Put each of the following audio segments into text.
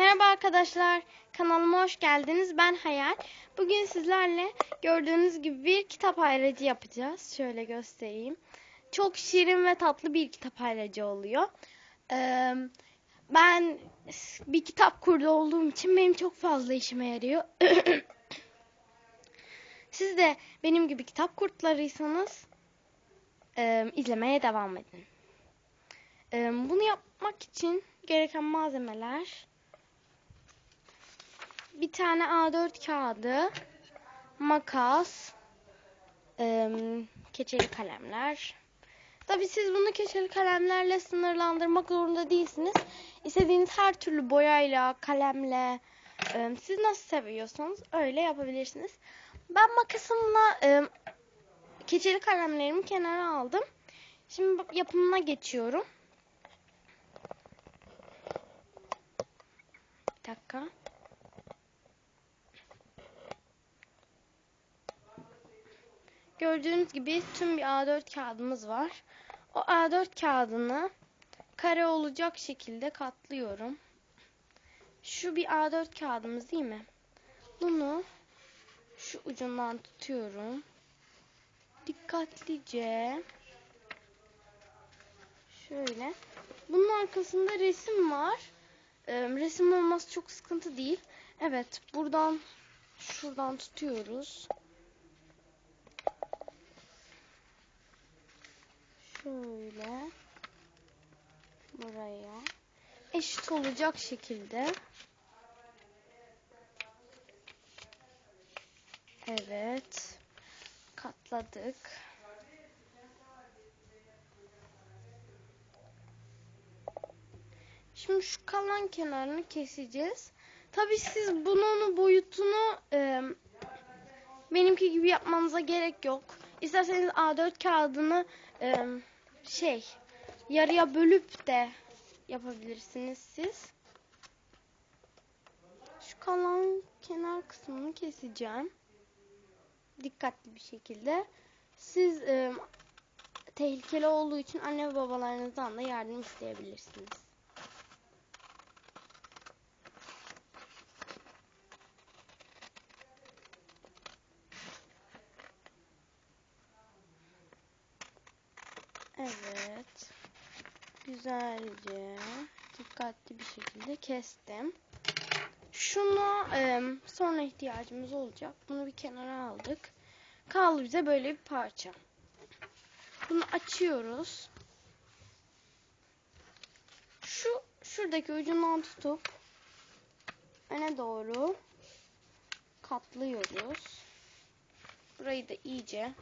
Merhaba arkadaşlar, kanalıma hoş geldiniz. Ben Hayal. Bugün sizlerle gördüğünüz gibi bir kitap ayracı yapacağız. Şöyle göstereyim. Çok şirin ve tatlı bir kitap ayracı oluyor. Ben bir kitap kurdu olduğum için benim çok fazla işime yarıyor. Siz de benim gibi kitap kurtlarıysanız izlemeye devam edin. Bunu yapmak için gereken malzemeler bir tane A4 kağıdı, makas, e, keçeli kalemler. Tabi siz bunu keçeli kalemlerle sınırlandırmak zorunda değilsiniz. İstediğiniz her türlü boyayla, kalemle, e, siz nasıl seviyorsanız öyle yapabilirsiniz. Ben makasımla e, keçeli kalemlerimi kenara aldım. Şimdi yapımına geçiyorum. Bir dakika. Gördüğünüz gibi tüm bir A4 kağıdımız var. O A4 kağıdını kare olacak şekilde katlıyorum. Şu bir A4 kağıdımız değil mi? Bunu şu ucundan tutuyorum. Dikkatlice şöyle. Bunun arkasında resim var. Ee, resim olması çok sıkıntı değil. Evet, buradan şuradan tutuyoruz. Şöyle buraya eşit olacak şekilde Evet. Katladık. Şimdi şu kalan kenarını keseceğiz. Tabi siz bunun boyutunu e, benimki gibi yapmanıza gerek yok. İsterseniz A4 kağıdını e, şey yarıya bölüp de yapabilirsiniz siz. Şu kalan kenar kısmını keseceğim dikkatli bir şekilde. Siz e, tehlikeli olduğu için anne babalarınızdan da yardım isteyebilirsiniz. Evet. Güzelce dikkatli bir şekilde kestim. Şunu e, sonra ihtiyacımız olacak. Bunu bir kenara aldık. Kaldı bize böyle bir parça. Bunu açıyoruz. Şu şuradaki ucundan tutup öne doğru katlıyoruz. Burayı da iyice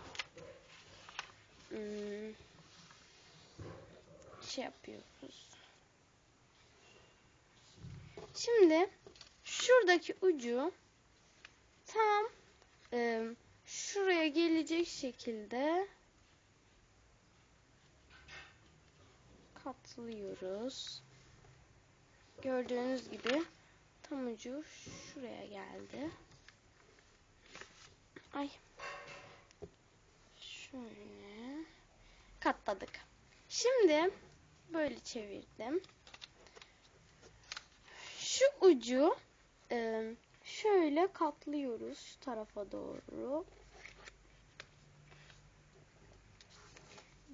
hmm, şey yapıyoruz. Şimdi şuradaki ucu tam e, şuraya gelecek şekilde katlıyoruz. Gördüğünüz gibi tam ucu şuraya geldi. Ay. Şöyle katladık. Şimdi böyle çevirdim. Şu ucu e, şöyle katlıyoruz şu tarafa doğru.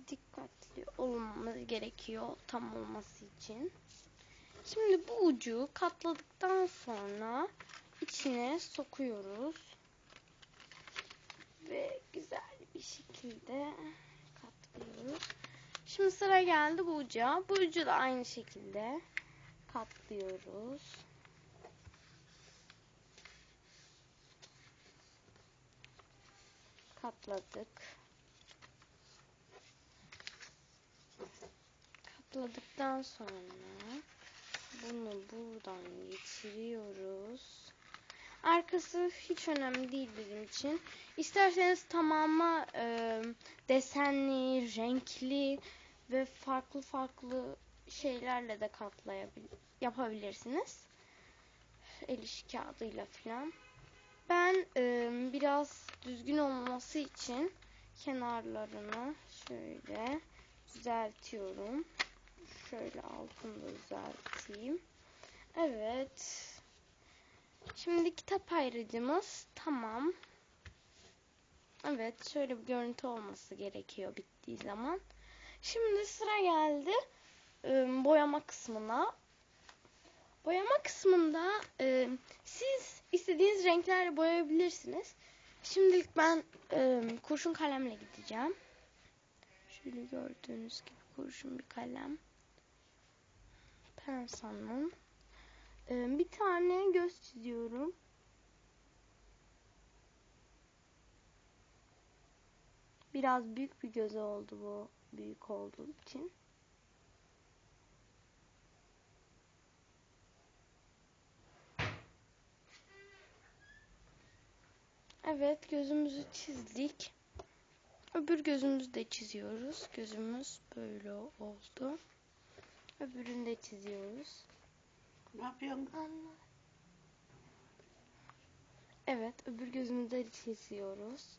Dikkatli olmamız gerekiyor tam olması için. Şimdi bu ucu katladıktan sonra içine sokuyoruz. Ve güzel bir şekilde. Şimdi sıra geldi bu uca. Bu ucu da aynı şekilde katlıyoruz. Katladık. Katladıktan sonra bunu buradan geçiriyoruz. Arkası hiç önemli değil bizim için. İsterseniz tamamı e, desenli, renkli ve farklı farklı şeylerle de katlayabilir yapabilirsiniz. El iş kağıdıyla falan. Ben e, biraz düzgün olması için kenarlarını şöyle düzeltiyorum. Şöyle altını da düzelteyim. Evet. Şimdi kitap ayrıcımız tamam. Evet şöyle bir görüntü olması gerekiyor bittiği zaman. Şimdi sıra geldi e, boyama kısmına. Boyama kısmında e, siz istediğiniz renklerle boyayabilirsiniz. Şimdilik ben e, kurşun kalemle gideceğim. Şöyle gördüğünüz gibi kurşun bir kalem. Pensanın. E, bir tane göz çiziyorum. Biraz büyük bir göz oldu bu büyük olduğu için. Evet gözümüzü çizdik. Öbür gözümüzü de çiziyoruz. Gözümüz böyle oldu. Öbürünü de çiziyoruz. Ne yapıyorsun? Anne. Evet öbür gözümüzü de çiziyoruz.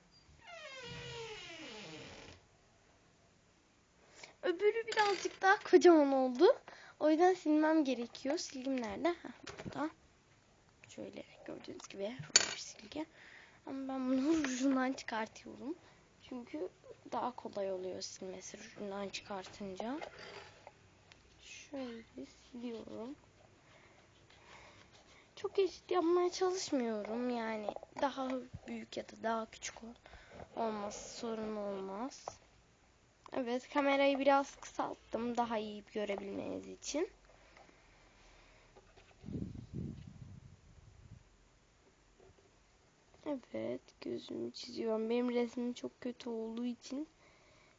Öbürü birazcık daha kocaman oldu. O yüzden silmem gerekiyor. Silgim nerede? Heh, burada. Şöyle gördüğünüz gibi ruj silgi. Ama ben bunu rujundan çıkartıyorum. Çünkü daha kolay oluyor silmesi rujundan çıkartınca. Şöyle siliyorum. Çok eşit yapmaya çalışmıyorum. Yani daha büyük ya da daha küçük ol olması sorun olmaz. Evet kamerayı biraz kısalttım daha iyi görebilmeniz için. Evet gözümü çiziyorum. Benim resmim çok kötü olduğu için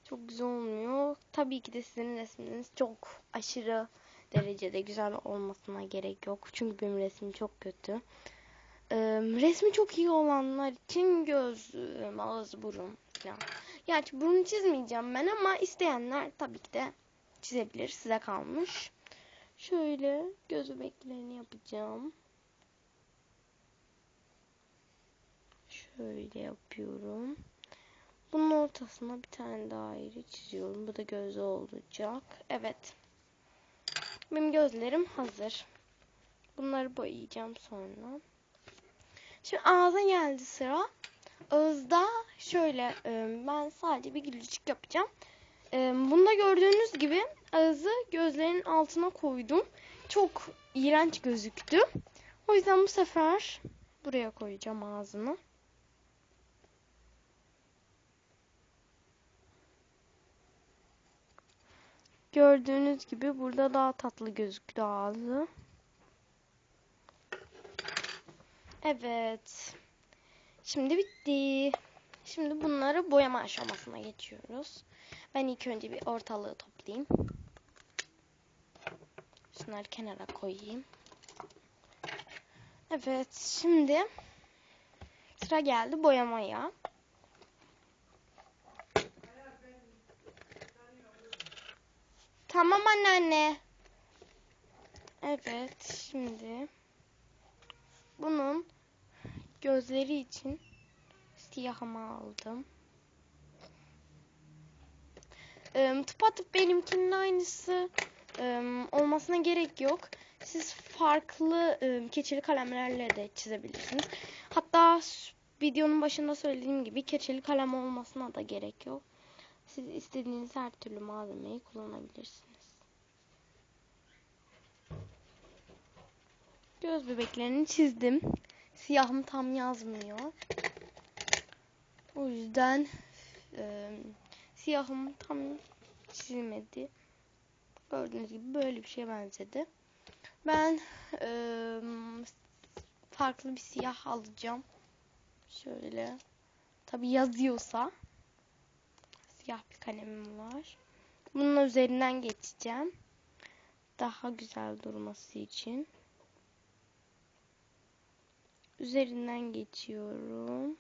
çok güzel olmuyor. Tabii ki de sizin resminiz çok aşırı derecede güzel olmasına gerek yok. Çünkü benim resmim çok kötü. Ee, resmi çok iyi olanlar için göz, ağız, burun falan. Gerçi burun çizmeyeceğim ben ama isteyenler tabii ki de çizebilir. Size kalmış. Şöyle göz bebeklerini yapacağım. Şöyle yapıyorum. Bunun ortasına bir tane daire çiziyorum. Bu da gözü olacak. Evet. Benim gözlerim hazır. Bunları boyayacağım sonra. Şimdi ağza geldi sıra. Ağızda şöyle e, ben sadece bir gülücük yapacağım. E, bunda gördüğünüz gibi ağzı gözlerin altına koydum. Çok iğrenç gözüktü. O yüzden bu sefer buraya koyacağım ağzını. Gördüğünüz gibi burada daha tatlı gözüktü ağzı. Evet. Şimdi bitti. Şimdi bunları boyama aşamasına geçiyoruz. Ben ilk önce bir ortalığı toplayayım. Şunları kenara koyayım. Evet, şimdi sıra geldi boyamaya. Tamam anneanne. Evet, şimdi bunun gözleri için siyahımı aldım. Ee, tıpatıp benimkinin aynısı olmasına gerek yok. Siz farklı e, keçeli kalemlerle de çizebilirsiniz. Hatta videonun başında söylediğim gibi keçeli kalem olmasına da gerek yok. Siz istediğiniz her türlü malzemeyi kullanabilirsiniz. Göz bebeklerini çizdim. Siyahım tam yazmıyor. O yüzden e, siyahım tam çizilmedi. Gördüğünüz gibi böyle bir şeye benzedi. Ben e, farklı bir siyah alacağım. Şöyle. Tabi yazıyorsa. Siyah bir kalemim var. Bunun üzerinden geçeceğim. Daha güzel durması için. Üzerinden geçiyorum.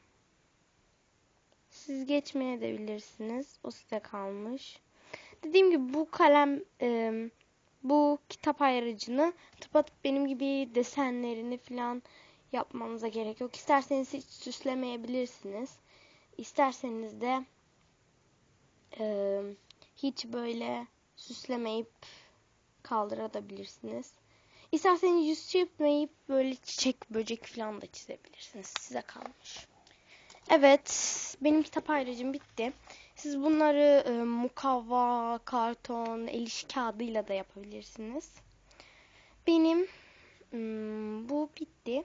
Siz geçmeye de bilirsiniz. O size kalmış. Dediğim gibi bu kalem e, bu kitap ayarıcını tıpatıp benim gibi desenlerini falan yapmanıza gerek yok. İsterseniz hiç süslemeyebilirsiniz. İsterseniz de e, hiç böyle süslemeyip kaldırabilirsiniz. İsterseniz yüz çizmeyip böyle çiçek, böcek falan da çizebilirsiniz. Size kalmış. Evet, benim kitap ayrıcım bitti. Siz bunları e, mukavva, karton, el işi kağıdıyla da yapabilirsiniz. Benim hmm, bu bitti.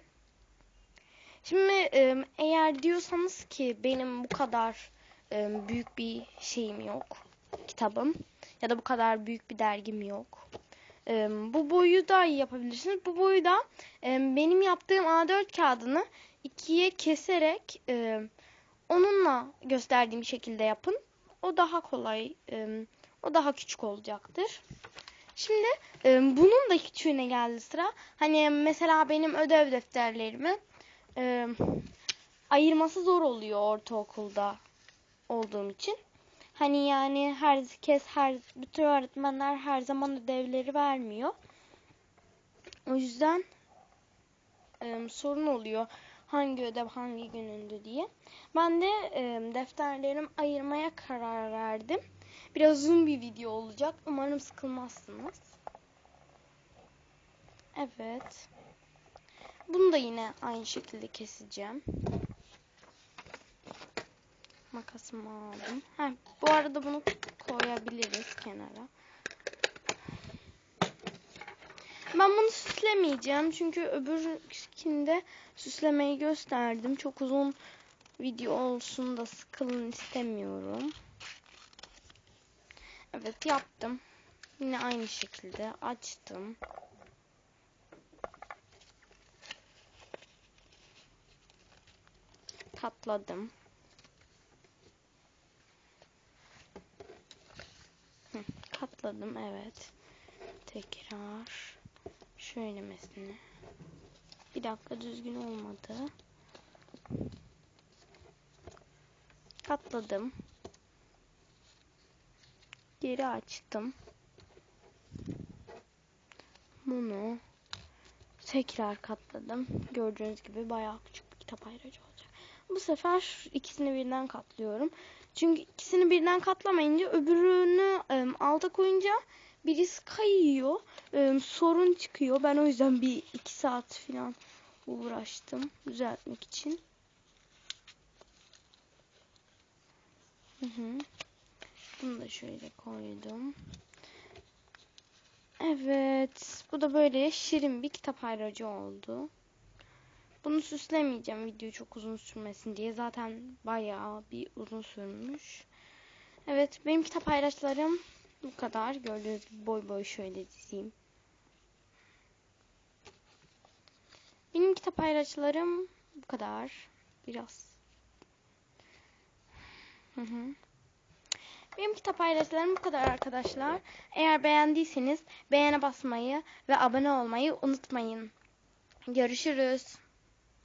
Şimdi e, eğer diyorsanız ki benim bu kadar e, büyük bir şeyim yok, kitabım ya da bu kadar büyük bir dergim yok. E, bu boyu da yapabilirsiniz. Bu boyu da e, benim yaptığım A4 kağıdını ikiye keserek e, onunla gösterdiğim şekilde yapın. O daha kolay, e, o daha küçük olacaktır. Şimdi e, bunun da küçüğüne geldi sıra. Hani mesela benim ödev defterlerimi e, ayırması zor oluyor ortaokulda olduğum için. Hani yani herkes her bütün öğretmenler her zaman ödevleri vermiyor. O yüzden e, sorun oluyor hangi ödev hangi günündü diye. Ben de e, defterlerimi ayırmaya karar verdim. Biraz uzun bir video olacak. Umarım sıkılmazsınız. Evet. Bunu da yine aynı şekilde keseceğim. Makasımı aldım. Heh, bu arada bunu koyabiliriz kenara. Ben bunu süslemeyeceğim. Çünkü öbürkinde süslemeyi gösterdim. Çok uzun video olsun da sıkılın istemiyorum. Evet yaptım. Yine aynı şekilde açtım. Katladım. Hı, katladım evet. Tekrar şöylemesine. Bir dakika düzgün olmadı. Katladım. Geri açtım. Bunu tekrar katladım. Gördüğünüz gibi bayağı küçük bir kitap ayrıcı olacak. Bu sefer ikisini birden katlıyorum. Çünkü ikisini birden katlamayınca öbürünü e, alta koyunca birisi kayıyor. E, sorun çıkıyor. Ben o yüzden bir iki saat falan uğraştım düzeltmek için. Hı hı. Bunu da şöyle koydum. Evet. Bu da böyle şirin bir kitap ayracı oldu. Bunu süslemeyeceğim video çok uzun sürmesin diye. Zaten bayağı bir uzun sürmüş. Evet benim kitap ayraçlarım bu kadar. Gördüğünüz gibi boy boy şöyle dizeyim. Benim kitap ayraçlarım bu kadar. Biraz. Hı hı. Benim kitap paylaşılarım bu kadar arkadaşlar. Eğer beğendiyseniz beğene basmayı ve abone olmayı unutmayın. Görüşürüz.